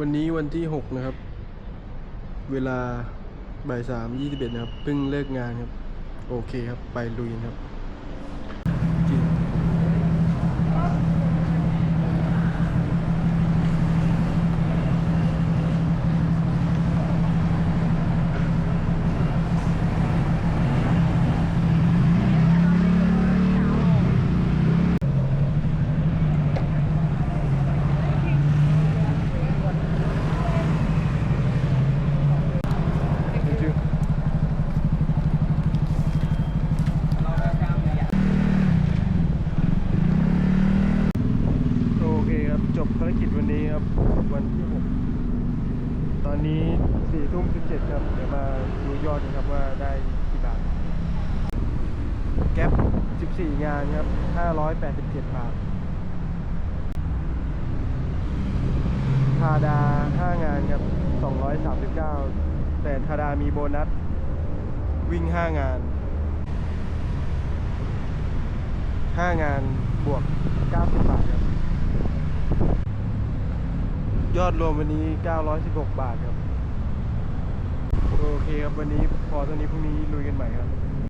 วันนี้วันที่ 6 นะครับ เวลาบ่ายสามยี่สิบเอ็ดนะครับเพิ่งเลิกงานครับ โอเคครับ ไปลุยครับจริงจริงโอเคครั บภารกิจวันนี้ครับ วันที่ 6 ตอนนี้4ทุ่ม17ครับ เดี๋ยวมาดูยอดกันครับว่าได้กี่บาท แก๊ป14 งานครับ 587 บาททาดา 5 งานครับ 239 แต่ทาดามีโบนัส วิ่ง 5 งาน 5 งานบวก 90 บาทครับ ยอดรวมวันนี้ 916 บาทครับ โอเคครับ วันนี้พอเท่านี้พรุ่งนี้ลุยกันใหม่ครับ